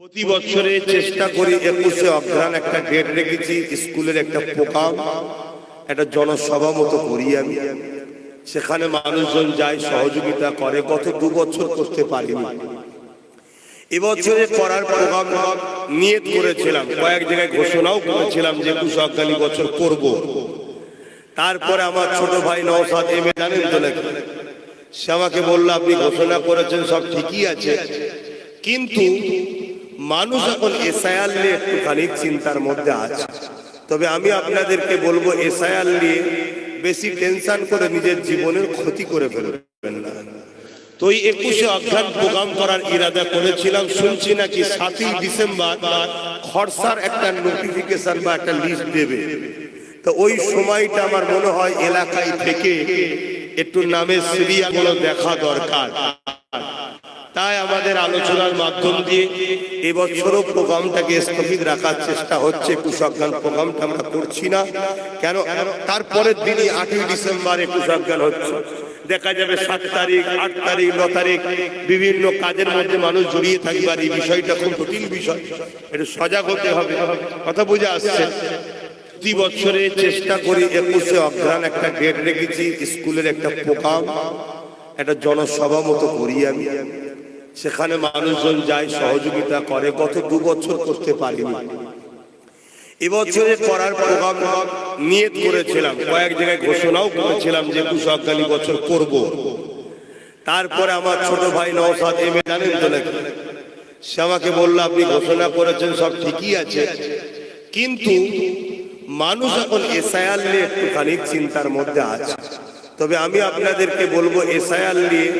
প্রতি বছরে চেষ্টা করি একুশে অঘ্রাণ একটা ডেট রেখেছি, স্কুলের একটা প্রোগ্রাম। একটা জনসভা মতো করি আমি। সেখানে মানুষজন যায়, সহযোগিতা করে। গত দু বছর করতে পারিনি। এবছরে করার প্রোগ্রাম নিয়ত করেছিলাম। কয়েক জায়গায় ঘোষণাও করেছিলাম যে একুশ অজ্ঞানী বছর করব। তারপরে আমার ছোট ভাই নওসাদ এম এ জানেন তো নাকি? সে আমাকে বলল, আপনি ঘোষণা করেছেন, সব ঠিকই আছে। কিন্তু মানুষ এখন এসআইআর নিয়ে একটুখানি চিন্তার মধ্যে আছে। তবে আমি আপনাদেরকে বলব, এসআইআর নিয়ে বেশি টেনশন করে নিজের জীবনের ক্ষতি করে ফেলবেন না। তো এই একুশে অজ্ঞান প্রোগ্রাম করার ইরাদা করেছিলাম। শুনছি নাকি সাতই ডিসেম্বর খরসার একটা নোটিফিকেশন বা একটা লিস্ট দেবে। তো ওই সময়টা আমার মনে হয় এলাকায় থেকে একটু নামের সিরিয়ালগুলো দেখা দরকার। তাই আমাদের আলোচনার মাধ্যম দিয়ে এবছরও প্রোগ্রামটাকে স্থগিত রাখার চেষ্টা হচ্ছে কুশজ্ঞান প্রোগ্রামটা আমরা করছি না। কেন? তারপরের দিনই আটই ডিসেম্বরে একুশ অজ্ঞান হচ্ছে। দেখা যাবে সাত তারিখ, আট তারিখ, ন তারিখ, বিভিন্ন কাজের মধ্যে মানুষ জড়িয়ে থাকবে আর এই বিষয়টা খুব জটিল বিষয়। এটা সজাগ হতে হবে। কথা বুঝে আসছে? প্রতি বছরে চেষ্টা করি একুশে অঘ্রাণ একটা ডেট রেখেছি, স্কুলের একটা প্রোগ্রাম একটা জনসভা মতো করি আমি। সেখানে মানুষজন যায়, সহযোগিতা করে। গত দু বছর করতে পারিনি। এবছরে করার প্রোগ্রাম নিয়ত করেছিলাম। কয়েক জায়গায় ঘোষণাও করেছিলাম যে অজ্ঞানী বছর করব। তারপরে আমার ছোট ভাই নওসাদ এম এ জানেন তো নাকি? সে আমাকে বলল, আপনি ঘোষণা করেছেন, সব ঠিকই আছে। কিন্তু মানুষ এখন এসআইআর নিয়ে একটুখানি চিন্তার মধ্যে আছে। তবে আমি আপনাদেরকে বলব, এসআইআর নিয়ে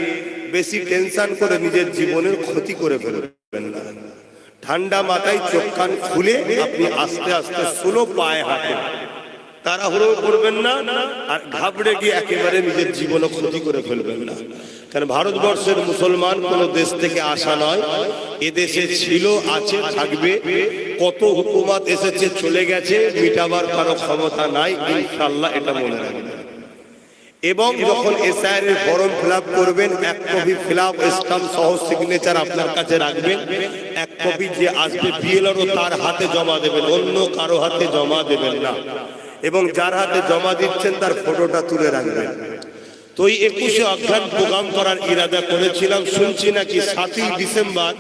বেশি টেনশন করে নিজের জীবনের ক্ষতি করে ফেলবেন না। ঠান্ডা মাথায় চোখ কান খুলে আপনি আস্তে আস্তে স্লো পায়ে হাঁটেন। তাড়াহুড়ো করবেন না আর ঘাবড়ে গিয়ে একেবারে নিজের জীবনও ক্ষতি করে ফেলবেন না। কারণ ভারতবর্ষের মুসলমান কোন দেশ থেকে আসা নয়, এদেশে ছিল, আছে, থাকবে, কত হুকুমাত এসেছে, চলে গেছে, মিটাবার কারও ক্ষমতা নাই ইনশাল্লাহ এটা মনে রাখবেন। এবং যখন এসআইআর এর ফর্ম ফিল করবেন এক কপি ফিল স্টাম্প সহ সিগনেচার আপনার কাছে রাখবেন। এক কপি যে আসবে বিএলআরও তার হাতে জমা দেবেন অন্য কারও হাতে জমা দেবেন না। এবং যার হাতে জমা দিচ্ছেন তার ফটোটা তুলে রাখবেন। তো এই একুশে অজ্ঞান প্রোগ্রাম করার ইরাদা করেছিলাম শুনছি নাকি সাতই ডিসেম্বর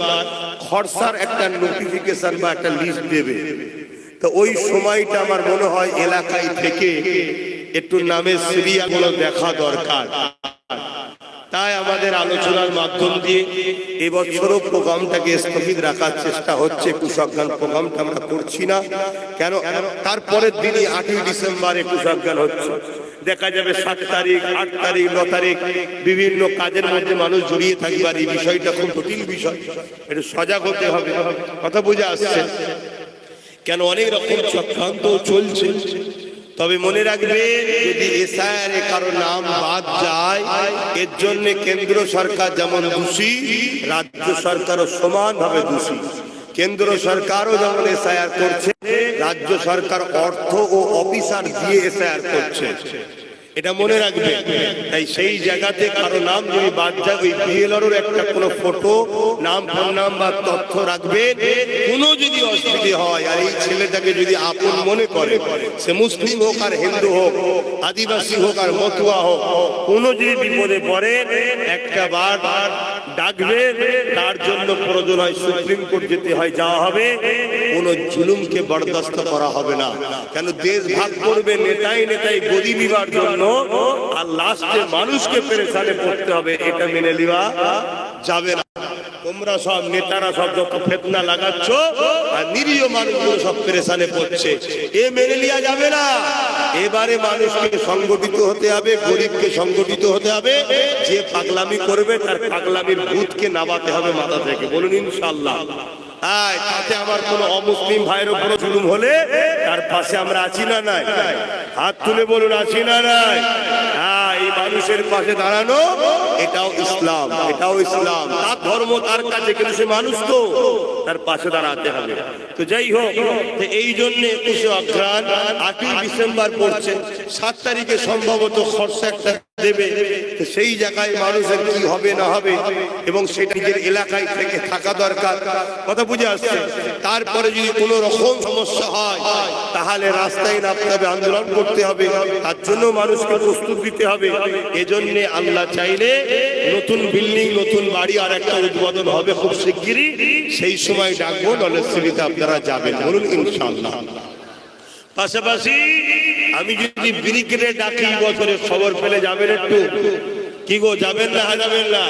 খরসার একটা নোটিফিকেশন বা একটা লিস্ট দেবে। তো ওই সময়টা আমার মনে হয় এলাকায় থেকে একটু নামের সিরিয়ালগুলো দেখা দরকার। তাই আমাদের আলোচনার মাধ্যম দিয়ে এবছরও প্রোগ্রামটাকে স্থগিত রাখার চেষ্টা হচ্ছে। কুশজ্ঞান প্রোগ্রামটা আমরা করছি না। কেন? তারপরের দিনই আটই ডিসেম্বরে অজ্ঞান হচ্ছে। দেখা যাবে সাত তারিখ, আট তারিখ, ন তারিখ বিভিন্ন কাজের মধ্যে মানুষ জড়িয়ে থাকবে আর এই বিষয়টা খুব জটিল বিষয়। একটু সজাগ হতে হবে। কথা বুঝে আসছে? কেন? অনেক রকম চক্রান্ত চলছে। তবে মনে রাখবে যদি এসআইআর এ কারও নাম বাদ যায়, এর জন্য কেন্দ্র সরকার যেমন দোষী, রাজ্য সরকারও সমানভাবে দোষী। কেন্দ্র সরকারও যেমন এসআইআর করছে, রাজ্য সরকার অর্থ ও অফিসার দিয়ে এসআইআর করছে। এটা মনে রাখবে। তাই সেই জায়গাতে কারও নাম যদি বাদ যায় ওই বিএলআর একটা কোনো ফটো নাম ফোন নাম্বার তথ্য রাখবে কোনো যদি অসুবিধে হয় আর এই ছেলেটাকে যদি আপন মনে করে সে মুসলিম হোক আর হিন্দু হোক আদিবাসী হোক আর মতুয়া হোক কোনো যদি বিপদে পড়ে একটা বার বার ডাকবে, তার জন্য প্রয়োজন হয় সুপ্রিম কোর্ট যেতে হয়, যাওয়া হবে। কোন জুলুমকে বরদাস্ত করা হবে না। কেন দেশ ভাগ করবে নেতাই নেতাই গদি নিবার জন্য, আর লাস্টে মানুষকে পেরেছানে পড়তে হবে, এটা মেনে নেওয়া যাবে না। তোমরা সব নেতারা সব যত ফেতনা লাগাচ্ছ আর নিরীহ মানুষগুলো সব পেরেছানে পড়ছে। এ মেনে নেওয়া যাবে না। এবারে মানুষকে সংগঠিত হতে হবে, গরিবকে সংগঠিত হতে হবে। যে পাগলামি করবে তার পাগলামির ভূতকে নামাতে হবে মাথা থেকে। বলুন ইনশাল্লাহ তাতে আমার কোন অমুসলিম ভাইয়ের উপর জুলুম হলে তার পাশে আমরা আছি না নাই? হাত তুলে বলুন, আছি না নাই? মানুষের পাশে দাঁড়ানো, এটাও ইসলাম এটাও ইসলাম। তার ধর্ম তার কাছে, কিন্তু সে মানুষ তো, তার পাশে দাঁড়াতে হবে। তো যাই হোক এই জন্য একুশে অঘ্রাণ, আটই ডিসেম্বর পড়ছে। সাত তারিখে সম্ভবত খরচা একটা দেবে। সেই জায়গায় মানুষের কি হবে, না হবে, এবং সেটা নিজের এলাকায় থেকে থাকা দরকার। কথা বুঝে আসছে? তারপরে যদি কোনো রকম সমস্যা হয়, তাহলে রাস্তায় নামতে হবে, আন্দোলন করতে হবে। তার জন্য মানুষকে প্রস্তুত দিতে হবে। এজন্য আল্লাহ চাইলে নতুন বিল্ডিং, নতুন বাড়ি আর একটা উদ্বোধন হবে খুব শিগগিরই। সেই সময় ডাকবো, নলেজে আপনারা যাবেন। বলুন পাশাপাশি আমি যদি ব্রিকেটে ডাকি বছরের খবর পেলে যাবেন একটু। কি গো, যাবেন না যাবেন না?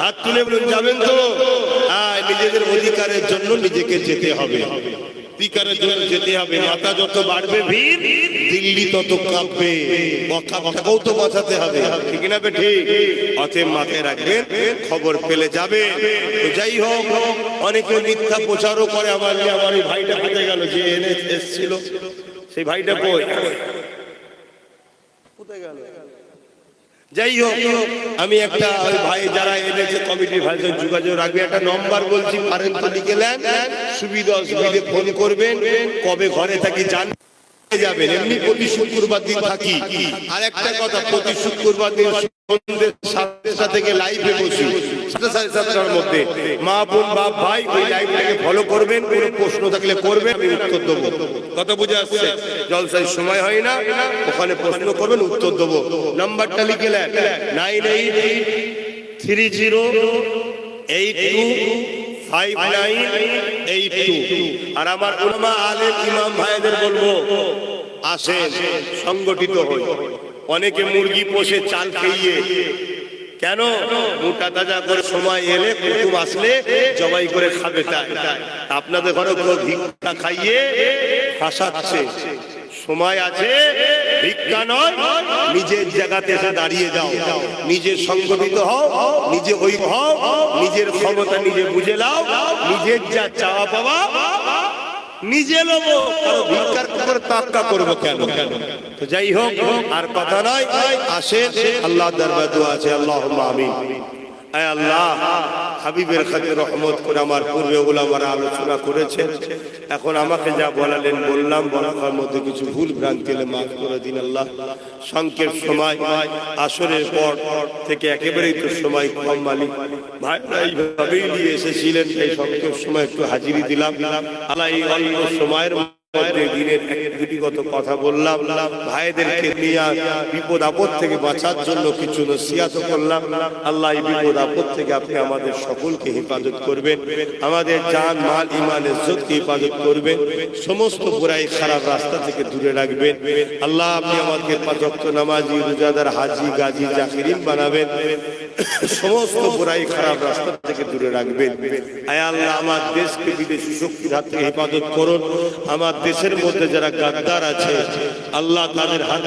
হাত তুলে বলুন, যাবেন তো? নিজেদের অধিকারের জন্য নিজেকে যেতে হবে। অধিকারের জন্য যেতে হবে, মাথা যত বাড়বে, ভিড়, দিল্লি তত কাঁপবে। কথাও তো বাঁচাতে হবে। ঠিক না ঠিক অতএব মাথায় রাখবেন, খবর পেলে যাবে। তো যাই হোক, অনেকে মিথ্যা প্রচারও করে আমার আমার এই ভাইটা কোথায় গেল, যে এনে এসেছিল। সেই ভাইটা কই? যাই হোক, আমি একটা ওই ভাই যারা এনেছে কমিটির ভাই যোগাযোগ রাখবে, একটা নম্বর বলছি, পারেন তো লিখে নেন। সুবিধা অসুবিধে ফোন করবেন, কবে ঘরে থাকি জান যাবেন? এমনি প্রতি শুক্রবার দিন থাকি। আর একটা কথা, প্রতি শুক্রবার দিন সন্ধ্যে সাতটা থেকে লাইভে বসি। সাতটা মধ্যে মা বোন বাপ ভাই ওই লাইভটাকে ফলো করবেন কোনো প্রশ্ন থাকলে করবেন আমি উত্তর দেবো। কত বুঝে আসছে? জলসায় সময় হয় না ওখানে প্রশ্ন করবেন উত্তর দেবো। নাম্বারটা লিখে নেন nine eight three zero eight two five nine eight two. আর আমার উলমা আলেম ইমাম ভাইদের বলব আসেন সংগঠিত হই। অনেকে মুরগি পোষে চাল খাইয়ে কেন? মোটা তাজা করে সময় এলে, কুটুম আসলে জবাই করে খাবে আপনাদের ঘরে কোনো ভিক্ষা খাইয়ে ফাঁসাচ্ছে সময় আছে, ভিক্ষা নয়, নিজের জায়গাতে এসে দাঁড়িয়ে যাও। নিজে সংগঠিত হও, নিজে ওই হও, নিজের ক্ষমতা নিজে বুঝে নাও নিজের যা চাওয়া পাওয়া নিজে নেব, কারও ভিক্ষার উপর তাক্কা করব কেন? কেন তো যাই হোক, আর কথা নয় আসে আল্লাহ দরবার দোয়া আছে আল্লাহ আমিন। হাবিবের খাতে রহমত করে আমার পূর্বে ওলামারা আলোচনা করেছেন। এখন আমাকে যা বলালেন বললাম, বলার মধ্যে কিছু ভুল ভ্রান্তি মাফ করে দিন আল্লাহ। সংক্ষেপ সময়, আসরের পর থেকে একেবারেই তো সময় কম মালিক। নিয়ে এসেছিলেন এই সংক্ষেপ সময় একটু হাজিরি দিলাম। আল্লাহ এই অল্প সময়ের বাঁচার জন্য কিছু নসিয়াত আমাদের সকলকে হেফাজত করবেন। আমাদের জান, মাল ইমান ইজ্জতকে হেফাজত করবেন। সমস্ত বুরাই খারাপ রাস্তা থেকে দূরে রাখবেন। আল্লাহ আপনি আমাদেরকে পাঁচক্ত নামাজি, রোজাদার, হাজি, গাজী, জাকিরিন বানাবেন। সমস্ত বুরাই খারাপ রাস্তা থেকে দূরে রাখবেন। আয় আল্লাহ, আমার দেশকে, বিদেশি শক্তির হাত থেকে হেফাজত করুন। আমার দেশের মধ্যে যারা গাদ্দার আছে আল্লাহ তাদের হাত